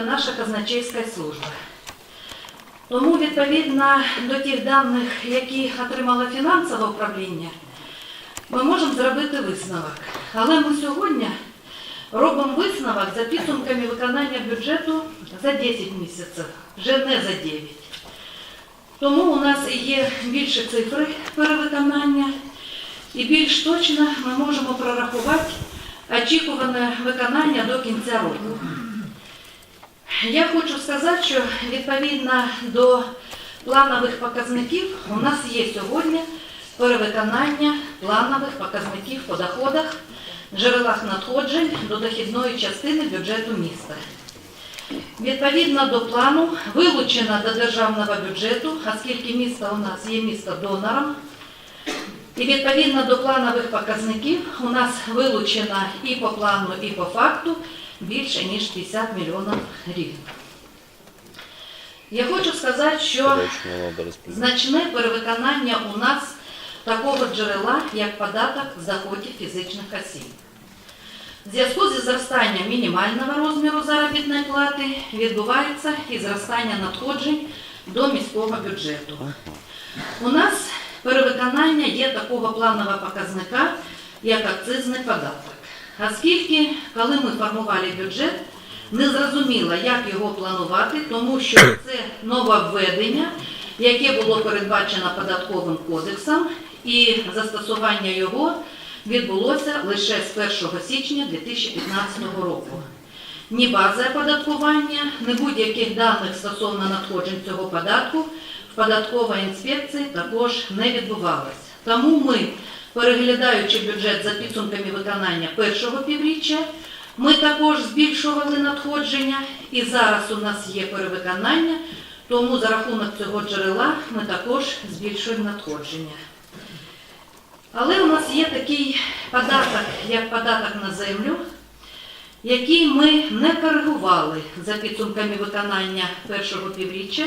наша казначейська служба. Тому відповідно до тих даних, які отримало фінансове управління, ми можемо зробити висновок. Але ми сьогодні робимо висновок за підсумками виконання бюджету за 10 місяців, вже не за 9. Тому у нас є більше цифри перевиконання, і більш точно ми можемо прорахувати очікуване виконання до кінця року. Я хочу сказати, що відповідно до планових показників у нас є сьогодні перевиконання планових показників по доходах, джерелах надходжень до дохідної частини бюджету міста. Відповідно до плану вилучено до державного бюджету, оскільки місто у нас є місто донором, і відповідно до планових показників у нас вилучено і по плану, і по факту більше ніж 50 мільйонів гривень. Я хочу сказати, що значне перевиконання у нас такого джерела, як податок з доходів фізичних осіб. В зв'язку зі зростанням мінімального розміру заробітної плати відбувається і зростання надходжень до міського бюджету. У нас перевиконання є такого планового показника, як акцизний податок. Оскільки, коли ми формували бюджет, не зрозуміло, як його планувати, тому що це нововведення, яке було передбачено податковим кодексом, і застосування його відбулося лише з 1 січня 2015 року. Ні бази оподаткування, ні будь-яких даних стосовно надходжень цього податку в податковій інспекції також не відбувалось. Тому ми, переглядаючи бюджет за підсумками виконання першого півріччя, ми також збільшували надходження, і зараз у нас є перевиконання, тому за рахунок цього джерела ми також збільшуємо надходження. Але у нас є такий податок, як податок на землю, який ми не коригували за підсумками виконання першого півріччя,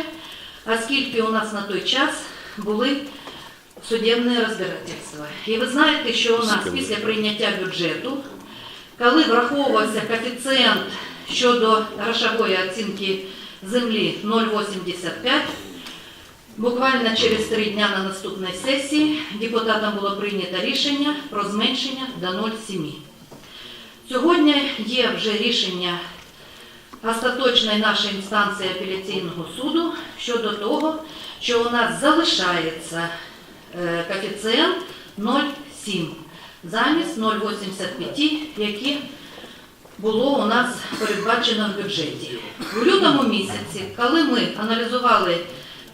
оскільки у нас на той час були судебні розбирательства. І ви знаєте, що у нас після прийняття бюджету, коли враховувався коефіцієнт щодо грошової оцінки землі 0,85, Буквально через три дня на наступній сесії депутатам було прийнято рішення про зменшення до 0,7. Сьогодні є вже рішення остаточної нашої інстанції апеляційного суду щодо того, що у нас залишається коефіцієнт 0,7 замість 0,85, які було у нас передбачено в бюджеті. У лютому місяці, коли ми аналізували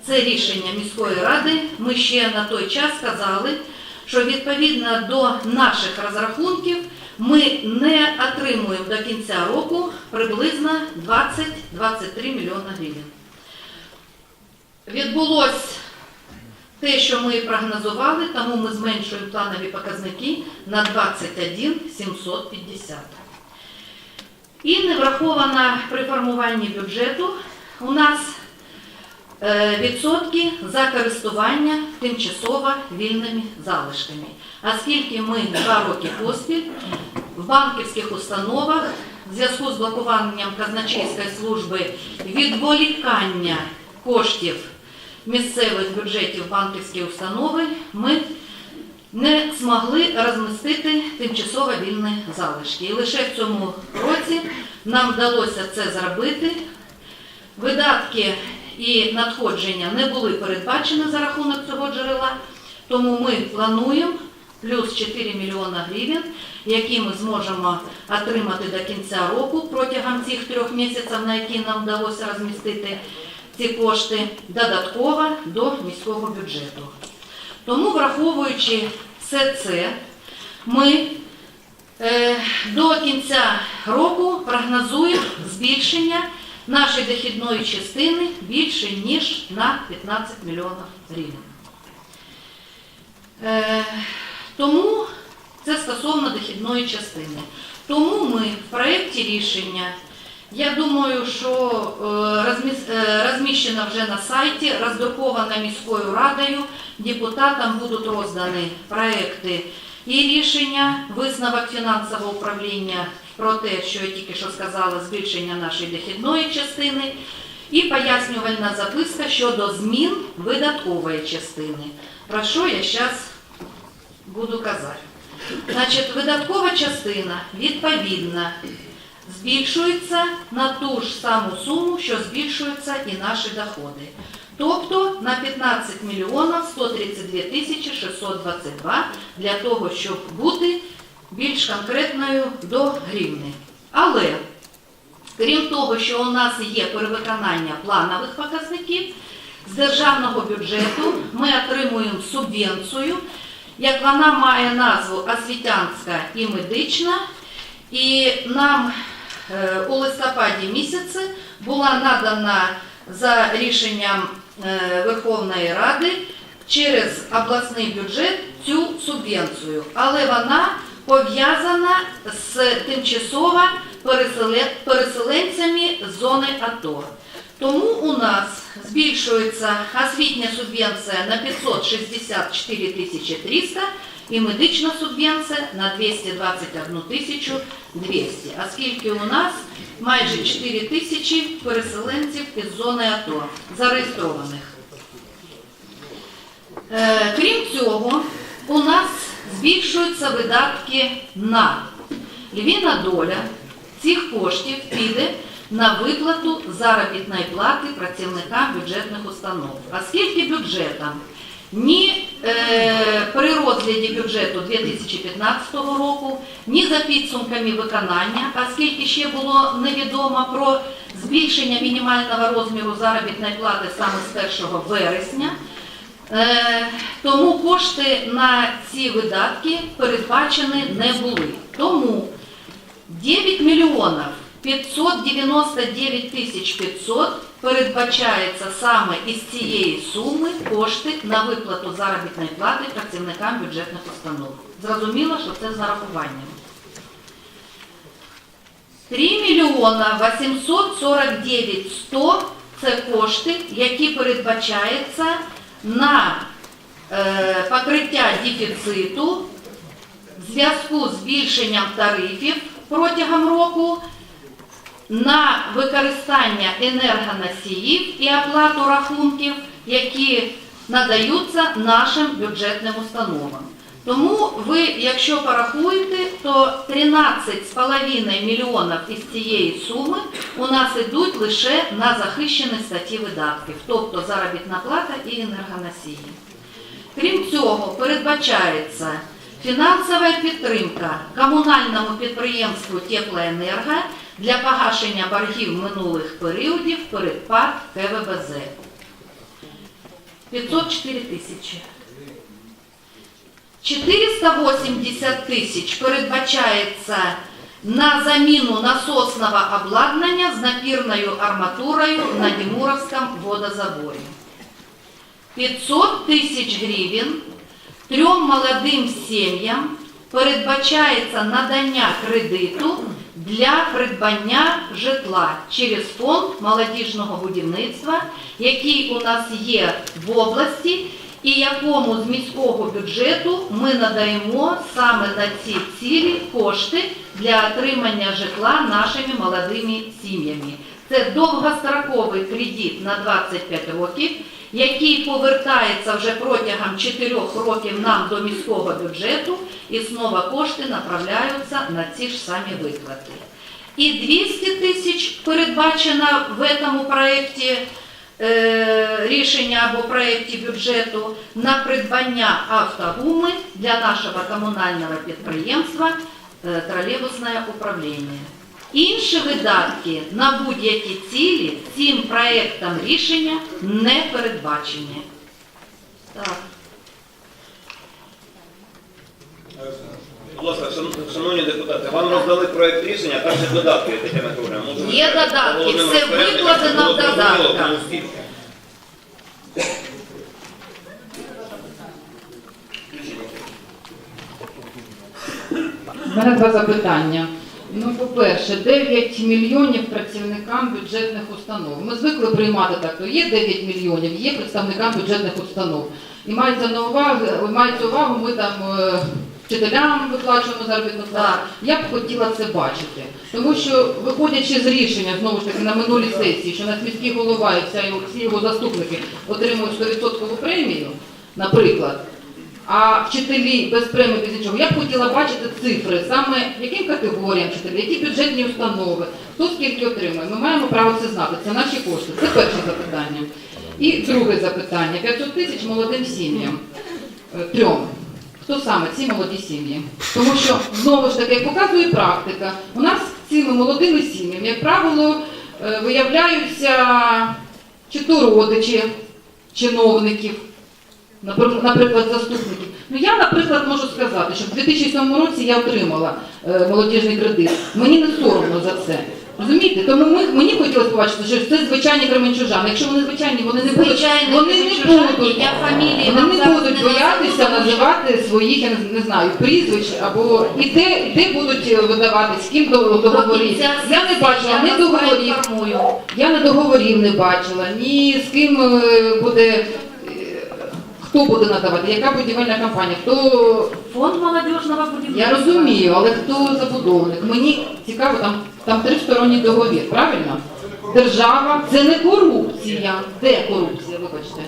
це рішення міської ради, ми ще на той час сказали, що відповідно до наших розрахунків ми не отримуємо до кінця року приблизно 20-23 мільйони гривень. Відбулось те, що ми прогнозували, тому ми зменшуємо планові показники на 21 750. І не враховано при формуванні бюджету у нас е, відсотки за користування тимчасово вільними залишками. Оскільки ми два роки поспіль в банківських установах в зв'язку з блокуванням казначейської служби відволікання коштів місцевих бюджетів банківські установи, ми не змогли розмістити тимчасово вільні залишки. І лише в цьому році нам вдалося це зробити. Видатки і надходження не були передбачені за рахунок цього джерела, тому ми плануємо плюс 4 мільйона гривень, які ми зможемо отримати до кінця року протягом цих трьох місяців, на які нам вдалося розмістити ці кошти, додатково до міського бюджету. Тому, враховуючи все це, ми е, до кінця року прогнозуємо збільшення нашої дохідної частини більше, ніж на 15 мільйонів гривень. Е, тому це стосовно дохідної частини. Тому ми в проєкті рішення, я думаю, що е, е, розміщено вже на сайті, роздруковано міською радою, депутатам будуть роздані проекти і рішення, висновок фінансового управління про те, що я тільки що сказала, збільшення нашої дохідної частини, і пояснювальна записка щодо змін видаткової частини. Про що я зараз буду казати. Значить, видаткова частина відповідна збільшується на ту ж саму суму, що збільшуються і наші доходи. Тобто на 15 мільйонів 132 тисячі 622 для того, щоб бути більш конкретною до гривни. Але крім того, що у нас є перевиконання планових показників, з державного бюджету ми отримуємо субвенцію, як вона має назву освітянська і медична, і нам у листопаді місяці була надана за рішенням е, Верховної Ради через обласний бюджет цю субвенцію, але вона пов'язана з тимчасово переселе- переселенцями з зони АТО. Тому у нас збільшується освітня субвенція на 564 тисячі 300 і медична субвенція на 221 тисячу 200, оскільки у нас? Майже 4 тисячі переселенців із зони АТО зареєстрованих. Е, Крім цього, у нас збільшуються видатки на львіна доля. Цих коштів піде на виплату заробітної плати працівникам бюджетних установ. Оскільки бюджетом ні е, при розгляді бюджету 2015 року, ні за підсумками виконання, оскільки ще було невідомо про збільшення мінімального розміру заробітної плати саме з 1 вересня, Е, Тому кошти на ці видатки передбачені не були. Тому 9 мільйонів 599 тисяч 500 передбачається саме із цієї суми кошти на виплату заробітної плати працівникам бюджетних установ. Зрозуміло, що це з нарахуванням. 3 мільйона 849 100 – це кошти, які передбачаються на е, покриття дефіциту в зв'язку з збільшенням тарифів протягом року на використання енергоносіїв і оплату рахунків, які надаються нашим бюджетним установам. Тому ви, якщо порахуєте, то 13,5 мільйонів із цієї суми у нас йдуть лише на захищені статті видатків, тобто заробітна плата і енергоносії. Крім цього, передбачається фінансова підтримка комунальному підприємству Теплоенерго для погашення боргів минулих періодів перед ПАД КВБЗ. 504 тисячі. 480 тисяч передбачається на заміну насосного обладнання з напірною арматурою на Дімуровському водозаборі. 500 тисяч гривень трьом молодим сім'ям передбачається надання кредиту для придбання житла через фонд молодіжного будівництва, який у нас є в області, і якому з міського бюджету ми надаємо саме на ці цілі кошти для отримання житла нашими молодими сім'ями. Це довгостроковий кредит на 25 років, який повертається вже протягом 4 років нам до міського бюджету, і знову кошти направляються на ці ж самі виплати. І 200 тисяч передбачено в цьому проєкті е, рішення або проєкті бюджету на придбання автогуми для нашого комунального підприємства е, тролейбусне управління. Інші видатки на будь-які цілі цим проєктом рішення не передбачені. Так. Будь ласка, шановні депутати, вам роздали проект рішення, там ще додатки, Тетяна Григорівна. Може, Є додатки, все викладено в додатках. У мене два запитання. Ну, по-перше, 9 мільйонів працівникам бюджетних установ. Ми звикли приймати так, то є 9 мільйонів, є представникам бюджетних установ. І мається на увагу, мається увагу, ми там е, вчителям виплачуємо заробітну плату. Я б хотіла це бачити. Тому що, виходячи з рішення, знову ж таки, на минулій сесії, що наш міський голова і всі його заступники отримують 100% премію, наприклад, а вчителі без премії, без нічого, я б хотіла бачити цифри, саме яким категоріям вчителів, які бюджетні установи, хто скільки отримує. Ми маємо право це знати, це наші кошти. Це перше запитання. І друге запитання. 500 тисяч молодим сім'ям. Е, Трьом. Хто саме ці молоді сім'ї? Тому що знову ж таки, як показує практика, у нас цими молодими сім'ями, як правило, е, виявляються чи то родичі чиновників, наприклад, заступників. Ну я, наприклад, можу сказати, що в 2007 році я отримала е, молодіжний кредит. Мені не соромно за це. Розумієте? Тому ми, мені хотілося побачити, що це звичайні кременчужани. Якщо вони звичайні, вони не будуть, вони не будуть, я фамілії вони вам не зараз будуть не боятися назову, називати своїх, я не, не знаю, прізвищ або і де, де будуть е, видавати, з ким до- договорів. До Я не бачила я ні вас договорів, я не договорів не бачила, ні з ким е, буде, хто буде надавати, яка будівельна компанія, хто Фонд молодіжного будівництва. я розумію, але хто забудовник? Мені цікаво, там, там тристоронній договір, правильно? Держава це не корупція. Де корупція, вибачте?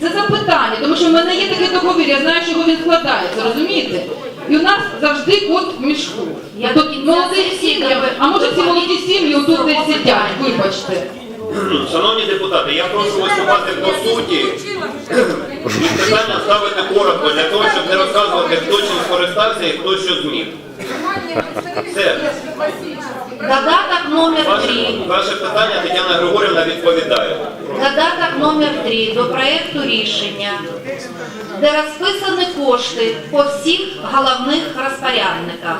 Це, це запитання, тому що в мене є такий договір, я знаю, чого він складається, розумієте? І у нас завжди кот в мішку. Я до кінця молоді сім'ї, а може ці молоді сім'ї отут десь сидять, вибачте. Шановні депутати, я прошу виступати по суті. І питання ставити коротко для того, щоб не розказувати, хто чим скористався і хто що зміг. Все. Додаток номер Ваше, 3. ваше питання Тетяна Григорівна відповідає. Додаток номер 3 до проекту рішення, де розписані кошти по всіх головних розпорядниках.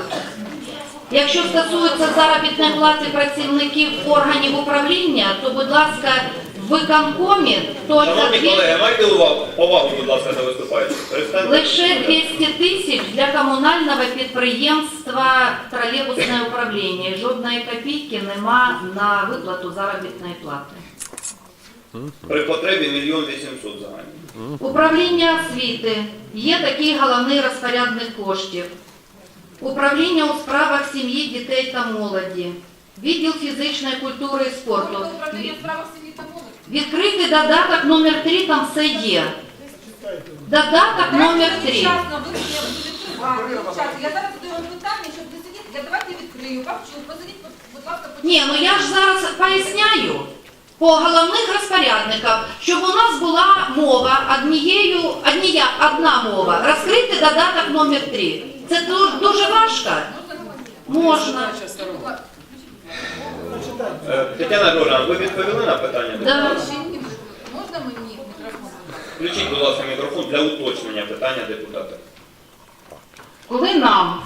Якщо стосується заробітної плати працівників органів управління, то, будь ласка, в виконкомі то Шановні колеги, майте увагу, повагу, будь ласка, виступаючих. Перестаньте. лише 200 тисяч для комунального підприємства тролейбусне управління. Жодної копійки нема на виплату заробітної плати. При потребі мільйон вісімсот загальні. Управління освіти є такий головний розпорядник коштів. Управління у справах сім'ї, дітей та молоді. Відділ фізичної культури і спорту. Молоді. Відкритий додаток номер 3 там все є. Додаток номер 3. Вчасно ви мені відкривати. Вчасно. Я зараз задаю вам питання, щоб не сидіти. Я давайте відкрию. Вовчук, посидіть, будь ласка, Ні, ну я ж зараз поясняю по головних розпорядниках, щоб у нас була мова однією, однія, одна мова. Розкрити додаток номер 3. Це дуже важко. Можна. Тетяна Григорівна, ви відповіли на питання? Да. Можна мені мікрофон? Включіть, будь ласка, мікрофон для уточнення питання депутата. Коли нам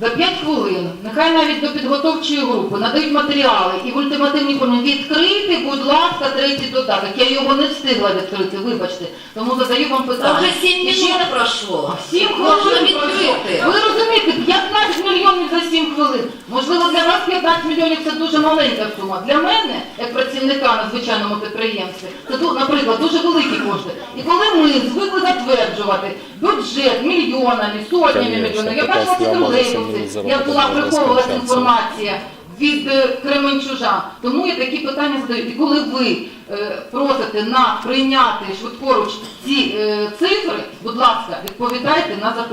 за 5 хвилин, нехай навіть до підготовчої групи, надають матеріали і в ультимативній формі відкрити, будь ласка, третій додаток. Я його не встигла відкрити, вибачте. Тому задаю вам Та питання. вже 7 І ще- минут пройшло. Сім Можна хвилин відкрити. Ви розумієте, 15 мільйонів за 7 хвилин. Можливо, для вас 15 мільйонів це дуже маленька сума. Для мене, як працівника на звичайному підприємстві, це, ду- наприклад, дуже великі кошти. І коли ми звикли затверджувати бюджет мільйонами, сотнями Конечно, мільйонів, я бачила ці схема тролейбуси, минут як була приховувалася інформація від е, Кременчужа. Тому я такі питання задаю. І коли ви е, просите на прийняти швидкоруч ці е, цифри, будь ласка, відповідайте на запитання.